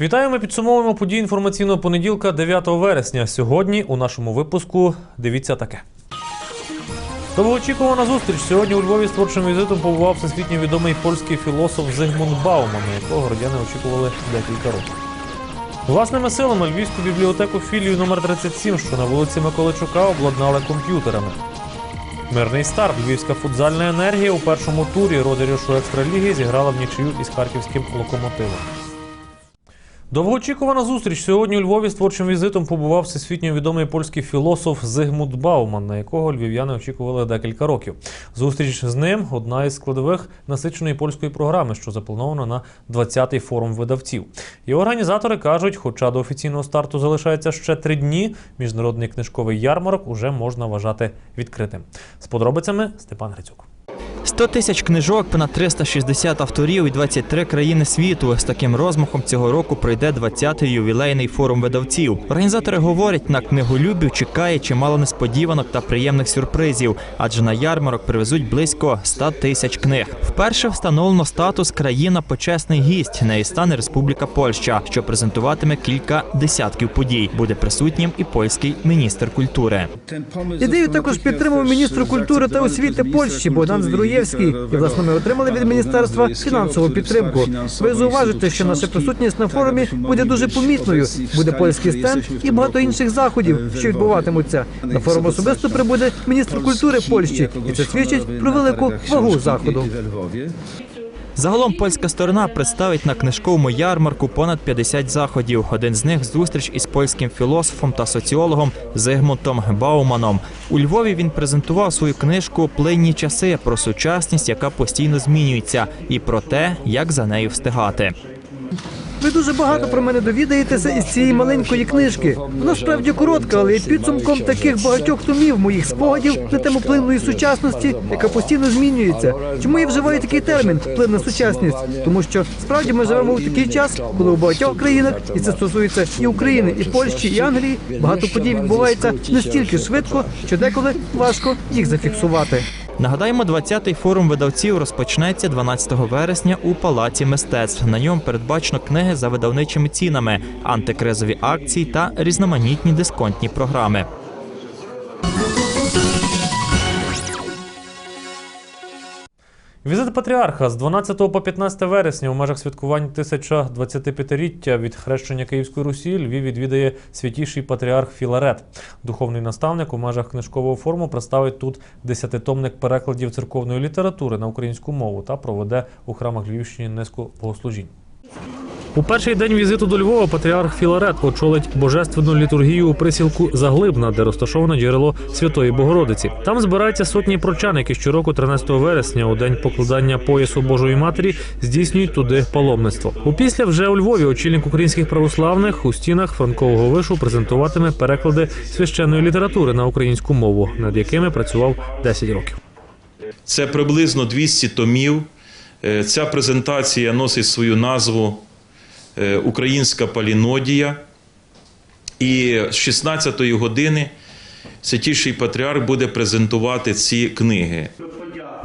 Вітаємо, підсумовуємо події інформаційного понеділка 9 вересня. Сьогодні у нашому випуску дивіться таке. Довгоочікувана зустріч. Сьогодні у Львові з творчим візитом побував всесвітньо відомий польський філософ Зигмунд Бауман, якого городяни очікували декілька років. Власними силами Львівську бібліотеку філію номер 37, що на вулиці Миколичука, обладнали комп'ютерами. Мирний старт. Львівська футзальна енергія у першому турі розіграшу екстраліги зіграла в нічию із харківським локомотивом. Довгоочікувана зустріч сьогодні у Львові з творчим візитом побував всесвітньо відомий польський філософ Зигмунд Бауман, на якого львів'яни очікували декілька років. Зустріч з ним одна із складових насиченої польської програми, що запланована на 20-й форум видавців. І організатори кажуть, хоча до офіційного старту залишається ще три дні, міжнародний книжковий ярмарок уже можна вважати відкритим. З подробицями Степан Грицюк. 100 тисяч книжок, понад 360 авторів і 23 країни світу. З таким розмахом цього року пройде 20-й ювілейний форум видавців. Організатори говорять, на книголюбів чекає чимало несподіванок та приємних сюрпризів, адже на ярмарок привезуть близько 100 тисяч книг. Вперше встановлено статус країна почесний гість. Нею стане Республіка Польща, що презентуватиме кілька десятків подій. Буде присутнім і польський міністр культури. Ідею також підтримав міністр культури та освіти Польщі Богдан Здруєвський. І власне ми отримали від міністерства фінансову підтримку. Ви зауважите, що наша присутність на форумі буде дуже помітною. Буде польський стенд і багато інших заходів, що відбуватимуться. На форум особисто прибуде міністр культури Польщі, і це свідчить про велику вагу заходу. Загалом польська сторона представить на книжковому ярмарку понад 50 заходів. Один з них зустріч із польським філософом та соціологом Зигмунтом Бауманом. У Львові він презентував свою книжку Плинні часи про сучасність, яка постійно змінюється, і про те, як за нею встигати. Ви дуже багато про мене довідаєтеся із цієї маленької книжки. Вона справді коротка, але є підсумком таких багатьох томів моїх спогадів на тему плинної сучасності, яка постійно змінюється. Чому я вживаю такий термін плинна сучасність? Тому що справді ми живемо у такий час, коли у багатьох країнах, і це стосується і України, і Польщі, і Англії, багато подій відбувається настільки швидко, що деколи важко їх зафіксувати. Нагадаємо, 20-й форум видавців розпочнеться 12 вересня у Палаці мистецтв. На ньому передбачено книги за видавничими цінами, антикризові акції та різноманітні дисконтні програми. Візит патріарха з 12 по 15 вересня у межах святкувань 1025-річчя від хрещення Київської Русі Львів відвідає святіший патріарх Філарет. Духовний наставник у межах книжкового форму представить тут десятитомник перекладів церковної літератури на українську мову та проведе у храмах Львівщини низку богослужінь. У перший день візиту до Львова патріарх Філарет очолить божественну літургію у присілку Заглибна, де розташоване джерело Святої Богородиці. Там збираються сотні прочан, які щороку, 13 вересня, у день покладання поясу Божої Матері, здійснюють туди паломництво. Опісля вже у Львові очільник українських православних у стінах Франкового вишу презентуватиме переклади священної літератури на українську мову, над якими працював 10 років. Це приблизно 200 томів. Е, Ця презентація носить свою назву Українська Палінодія. І з 16-ї години Святіший Патріарх буде презентувати ці книги.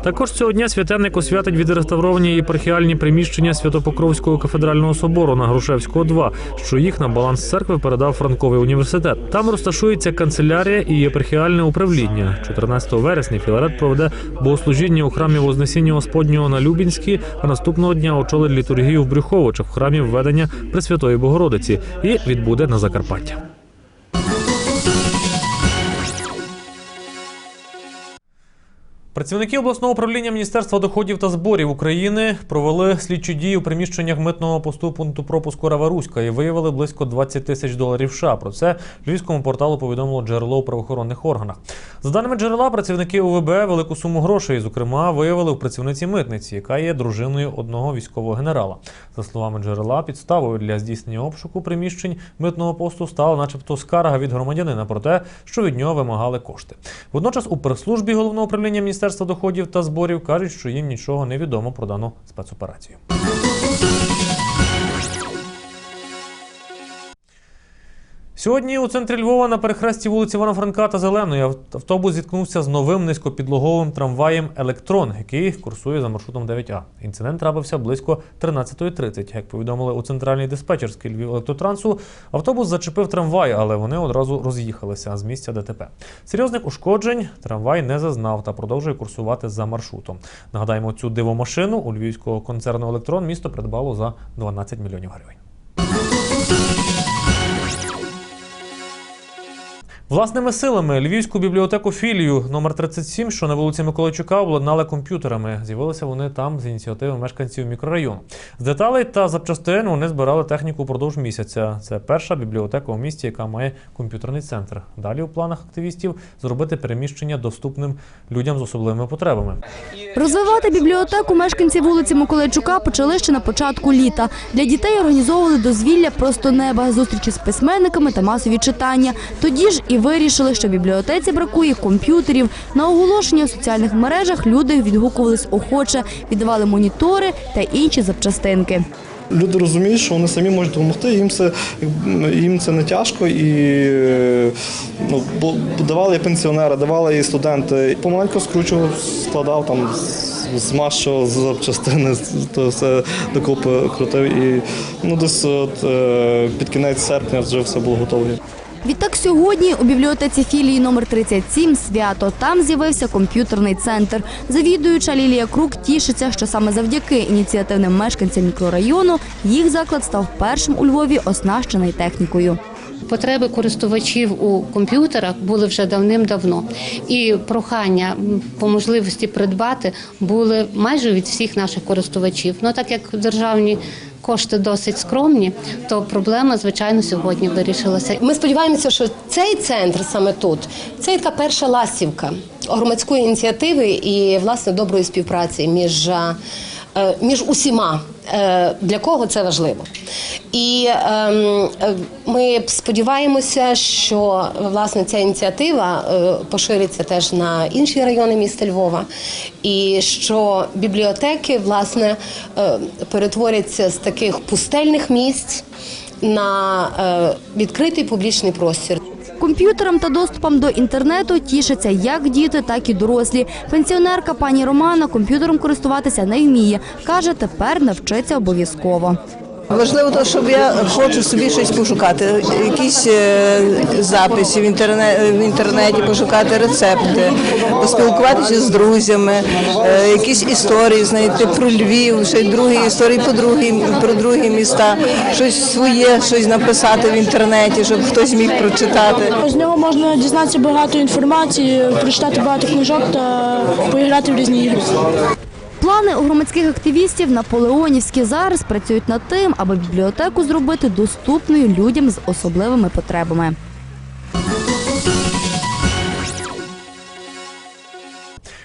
Також цього дня святенник освятить відреставровані єпархіальні приміщення Святопокровського кафедрального собору на Грушевського 2, що їх на баланс церкви передав Франковий університет. Там розташується канцелярія і єпархіальне управління. 14 вересня Філарет проведе богослужіння у храмі Вознесіння Господнього на Любінській, а наступного дня очолить літургію в Брюховичах в храмі введення Пресвятої Богородиці і відбуде на Закарпаття. Працівники обласного управління Міністерства доходів та зборів України провели слідчі дії у приміщеннях митного посту пункту пропуску Раваруська і виявили близько 20 тисяч доларів США. Про це львівському порталу повідомило джерело у правоохоронних органах. За даними джерела, працівники УВБ велику суму грошей, зокрема, виявили у працівниці митниці, яка є дружиною одного військового генерала. За словами джерела, підставою для здійснення обшуку приміщень митного посту стала, начебто, скарга від громадянина про те, що від нього вимагали кошти. Водночас у прес-службі головного управління Міністерства доходів та зборів кажуть, що їм нічого не відомо про дану спецоперацію. Сьогодні у центрі Львова на перехресті вулиці Івана Франка та Зеленої автобус зіткнувся з новим низькопідлоговим трамваєм Електрон, який курсує за маршрутом 9А. Інцидент трапився близько 13.30. Як повідомили у центральній диспетчерській Львів електротрансу, автобус зачепив трамвай, але вони одразу роз'їхалися з місця ДТП. Серйозних ушкоджень трамвай не зазнав та продовжує курсувати за маршрутом. Нагадаємо, цю дивомашину у львівського концерну Електрон місто придбало за 12 мільйонів гривень. Власними силами Львівську бібліотеку філію номер 37, що на вулиці Миколайчука, обладнали комп'ютерами. З'явилися вони там з ініціативи мешканців мікрорайону. З деталей та запчастин вони збирали техніку впродовж місяця. Це перша бібліотека у місті, яка має комп'ютерний центр. Далі у планах активістів зробити переміщення доступним людям з особливими потребами. Розвивати бібліотеку мешканці вулиці Миколайчука почали ще на початку літа. Для дітей організовували дозвілля просто неба, зустрічі з письменниками та масові читання. Тоді ж і вирішили, що в бібліотеці бракує комп'ютерів. На оголошення у соціальних мережах люди відгукувались охоче, віддавали монітори та інші запчастинки. Люди розуміють, що вони самі можуть допомогти, їм це, їм це не тяжко і ну, давали і пенсіонери, давали і студенти. Помаленьку скручував, складав там, змащував запчастини, то все докупи крутив. І ну, десь от, е, під кінець серпня вже все було готове. Відтак сьогодні у бібліотеці філії номер 37 свято. Там з'явився комп'ютерний центр. Завідуюча Лілія Крук тішиться, що саме завдяки ініціативним мешканцям мікрорайону їх заклад став першим у Львові оснащений технікою. Потреби користувачів у комп'ютерах були вже давним-давно, і прохання по можливості придбати були майже від всіх наших користувачів. Ну так як державні кошти досить скромні, то проблема, звичайно, сьогодні вирішилася. Ми сподіваємося, що цей центр саме тут це така перша ластівка громадської ініціативи і власне доброї співпраці між, між усіма. Е, Для кого це важливо? І ем, е, ми сподіваємося, що власне ця ініціатива е, пошириться теж на інші райони міста Львова, і що бібліотеки власне е, перетворяться з таких пустельних місць на е, відкритий публічний простір. Комп'ютерам та доступом до інтернету тішаться як діти, так і дорослі. Пенсіонерка пані Романа комп'ютером користуватися не вміє. Каже, тепер навчиться обов'язково. Важливо те, щоб я хочу собі щось пошукати, якісь е, записи в інтернеті, в інтернеті, пошукати рецепти, поспілкуватися з друзями, е, якісь історії знайти про Львів, ще й другі історії по другі, про другі міста, щось своє, щось написати в інтернеті, щоб хтось міг прочитати. З нього можна дізнатися багато інформації, прочитати багато книжок та поіграти в різні ігри. Плани у громадських активістів наполеонівські зараз працюють над тим, аби бібліотеку зробити доступною людям з особливими потребами.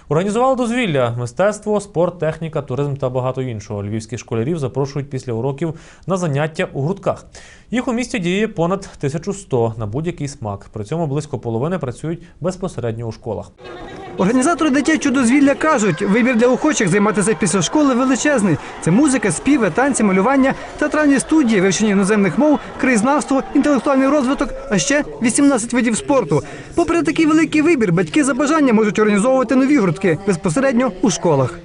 Організували дозвілля, мистецтво, спорт, техніка, туризм та багато іншого. Львівських школярів запрошують після уроків на заняття у гуртках. Їх у місті діє понад 1100 на будь-який смак. При цьому близько половини працюють безпосередньо у школах. Організатори дитячого дозвілля кажуть, вибір для охочих займатися після школи величезний. Це музика, співи, танці, малювання, театральні студії, вивчення іноземних мов, краєзнавство, інтелектуальний розвиток, а ще 18 видів спорту. Попри такий великий вибір, батьки за бажання можуть організовувати нові гуртки безпосередньо у школах.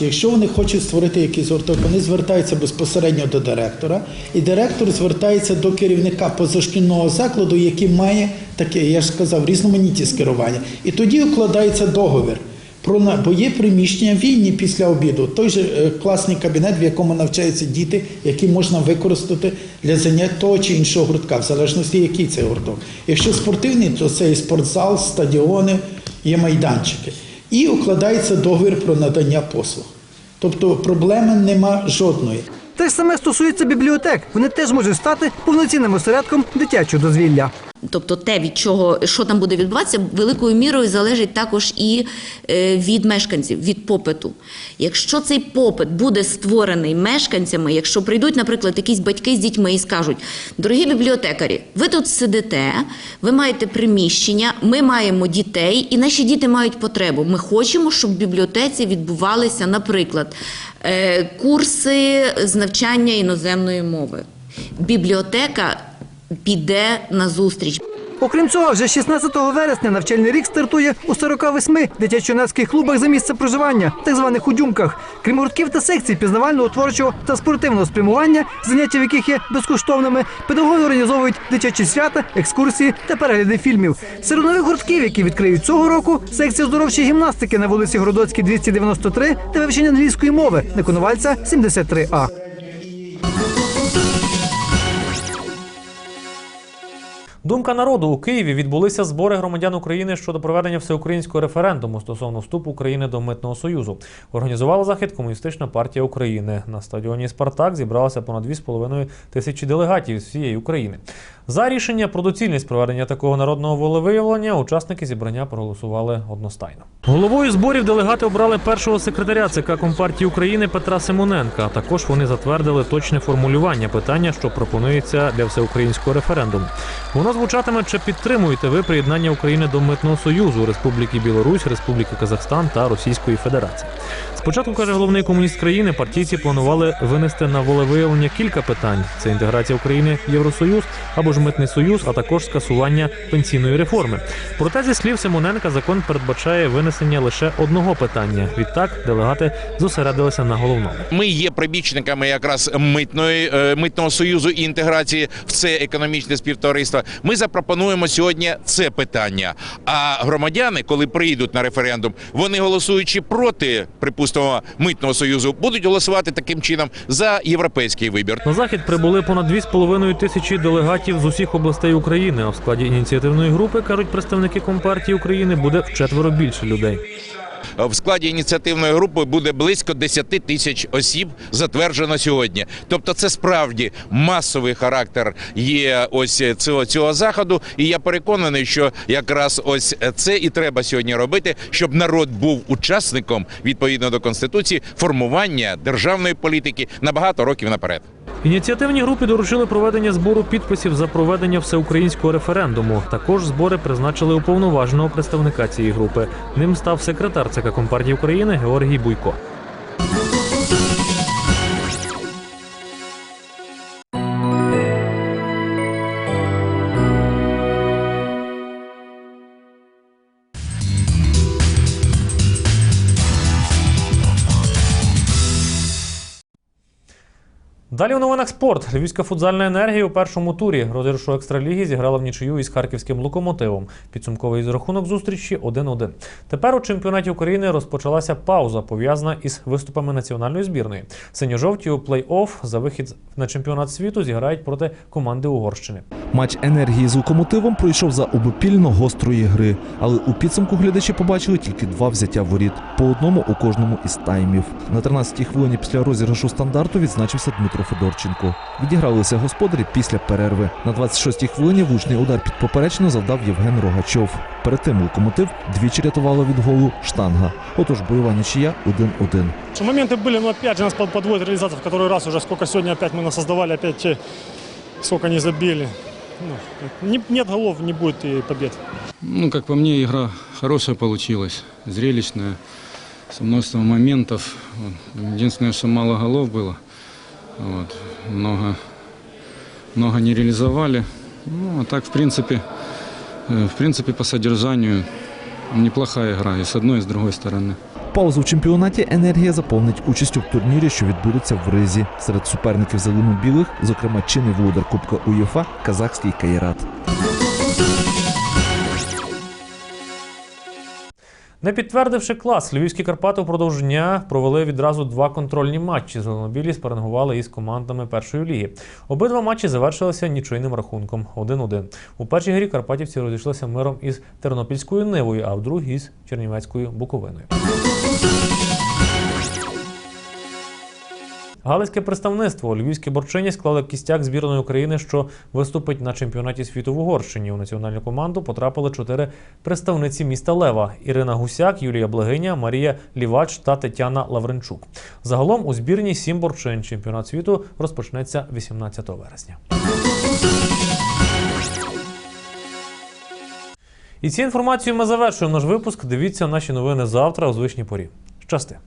Якщо вони хочуть створити якийсь гурток, вони звертаються безпосередньо до директора, і директор звертається до керівника позашкільного закладу, який має таке, я ж сказав, різноманітність керування. І тоді укладається договір. Про бо є приміщення вільні після обіду. Той же е, класний кабінет, в якому навчаються діти, які можна використати для занять того чи іншого гуртка, в залежності, який це гурток. Якщо спортивний, то це і спортзал, стадіони, є майданчики. І укладається договір про надання послуг. Тобто проблеми нема жодної. Те ж саме стосується бібліотек. Вони теж можуть стати повноцінним осередком дитячого дозвілля. Тобто те, від чого що там буде відбуватися, великою мірою залежить також і е, від мешканців, від попиту. Якщо цей попит буде створений мешканцями, якщо прийдуть, наприклад, якісь батьки з дітьми і скажуть: дорогі бібліотекарі, ви тут сидите, ви маєте приміщення, ми маємо дітей, і наші діти мають потребу. Ми хочемо, щоб в бібліотеці відбувалися, наприклад, е, курси з навчання іноземної мови. Бібліотека піде на зустріч. Окрім цього, вже 16 вересня навчальний рік стартує у 48 дитячо-юнацьких клубах за місце проживання, так званих удюмках. Крім гуртків та секцій пізнавального, творчого та спортивного спрямування, заняття в яких є безкоштовними, педагоги організовують дитячі свята, екскурсії та перегляди фільмів. Серед нових гуртків, які відкриють цього року, секція оздоровчої гімнастики на вулиці Городоцькій 293 та вивчення англійської мови на Коновальця 73А. Думка народу у Києві відбулися збори громадян України щодо проведення всеукраїнського референдуму стосовно вступу України до митного союзу. Організувала захід Комуністична партія України. На стадіоні Спартак зібралося понад 2,5 тисячі делегатів з всієї України. За рішення про доцільність проведення такого народного волевиявлення учасники зібрання проголосували одностайно. Головою зборів делегати обрали першого секретаря ЦК Компартії України Петра Симоненка. Також вони затвердили точне формулювання питання, що пропонується для всеукраїнського референдуму. Воно звучатиме, чи підтримуєте ви приєднання України до митного союзу Республіки Білорусь, Республіки Казахстан та Російської Федерації. Спочатку каже головний комуніст країни, партійці планували винести на волевиявлення кілька питань: це інтеграція України в Євросоюз або ж митний союз, а також скасування пенсійної реформи. Проте, зі слів Симоненка, закон передбачає винесення лише одного питання. Відтак делегати зосередилися на головному. Ми є прибічниками якраз митної е, митного союзу і інтеграції в це економічне співтовариство. Ми запропонуємо сьогодні це питання. А громадяни, коли прийдуть на референдум, вони голосуючи проти, припустимо, митного союзу, будуть голосувати таким чином за європейський вибір. На захід прибули понад 2,5 тисячі делегатів з усіх областей України. А в складі ініціативної групи кажуть представники Компартії України буде вчетверо більше людей. В складі ініціативної групи буде близько 10 тисяч осіб затверджено сьогодні. Тобто, це справді масовий характер є ось цього, цього заходу. І я переконаний, що якраз ось це і треба сьогодні робити, щоб народ був учасником відповідно до конституції формування державної політики на багато років наперед. Ініціативній групі доручили проведення збору підписів за проведення всеукраїнського референдуму. Також збори призначили уповноваженого представника цієї групи. Ним став секретар ЦК Компартії України Георгій Буйко. Далі у новинах спорт. Львівська футзальна енергія у першому турі розіграшу екстраліги зіграла в нічию із харківським локомотивом. Підсумковий рахунок зустрічі 1-1. Тепер у чемпіонаті України розпочалася пауза, пов'язана із виступами національної збірної. Синьо-жовті у плей-офф за вихід на чемпіонат світу зіграють проти команди Угорщини. Матч енергії з локомотивом пройшов за обопільно гострої гри, але у підсумку глядачі побачили тільки два взяття воріт по одному у кожному із таймів. На 13-й хвилині після розіграшу стандарту відзначився Дмитро Федорченко. Відігралися господарі після перерви. На 26-й хвилині влучний удар під поперечину завдав Євген Рогачов. Перед тим локомотив двічі рятувало від голу штанга. Отож, бойова нічия 1-1. Моменты были, но опять же нас под- подводит реализация в который раз уже. Сколько сегодня опять мы насоздавали, опять э, сколько не забили. Ну, не- нет голов, не будет и побед. Ну, как по мне, игра хорошая получилась, зрелищная, с множеством моментов. Вот. Единственное, что мало голов было. Вот. Много, много не реализовали. Ну, а так, в принципе, э, в принципе, по содержанию неплохая игра и с одной, и с другой стороны. Паузу в чемпіонаті енергія заповнить участю в турнірі, що відбудеться в Ризі. Серед суперників зелено-білих, зокрема, чинний володар Кубка УЄФА казахський Кайрат. Не підтвердивши клас, львівські Карпати впродовж дня провели відразу два контрольні матчі. Зеленобілі спарингували із командами першої ліги. Обидва матчі завершилися нічийним рахунком 1-1. У першій грі карпатівці розійшлися миром із Тернопільською Нивою, а в другій із Чернівецькою Буковиною. Галицьке представництво львівські борчині склали кістяк збірної України, що виступить на чемпіонаті світу в Угорщині. У національну команду потрапили чотири представниці міста Лева: Ірина Гусяк, Юлія Блегиня, Марія Лівач та Тетяна Лавренчук. Загалом у збірні сім борчин. Чемпіонат світу розпочнеться 18 вересня. І цією інформацією ми завершуємо наш випуск. Дивіться наші новини завтра у звичній порі. Щасти!